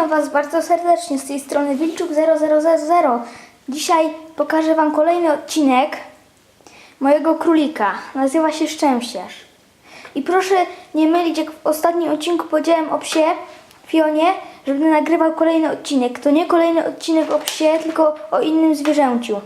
Witam Was bardzo serdecznie z tej strony Wilczuk 0000. Dzisiaj pokażę Wam kolejny odcinek mojego królika. Nazywa się Szczęściarz. I proszę nie mylić, jak w ostatnim odcinku powiedziałem o psie Fionie, że będę nagrywał kolejny odcinek. To nie kolejny odcinek o psie, tylko o innym zwierzęciu.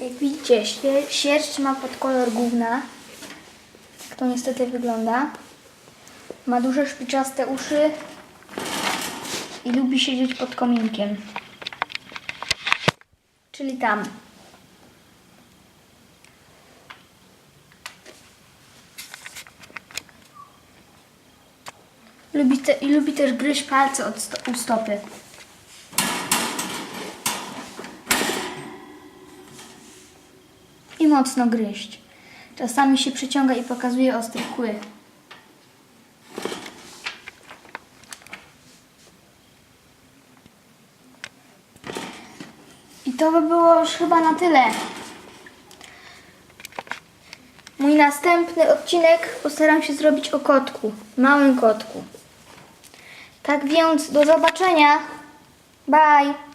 Jak widzicie, sierść ma pod kolor gówna. Tak to niestety wygląda. Ma duże szpiczaste uszy i lubi siedzieć pod kominkiem. Czyli tam. Lubi te, lubi też gryźć palce od sto, u stopy. I mocno gryźć. Czasami się przyciąga i pokazuje ostre kły. I to by było już chyba na tyle. Mój następny odcinek postaram się zrobić o kotku, małym kotku. Tak więc do zobaczenia. Bye.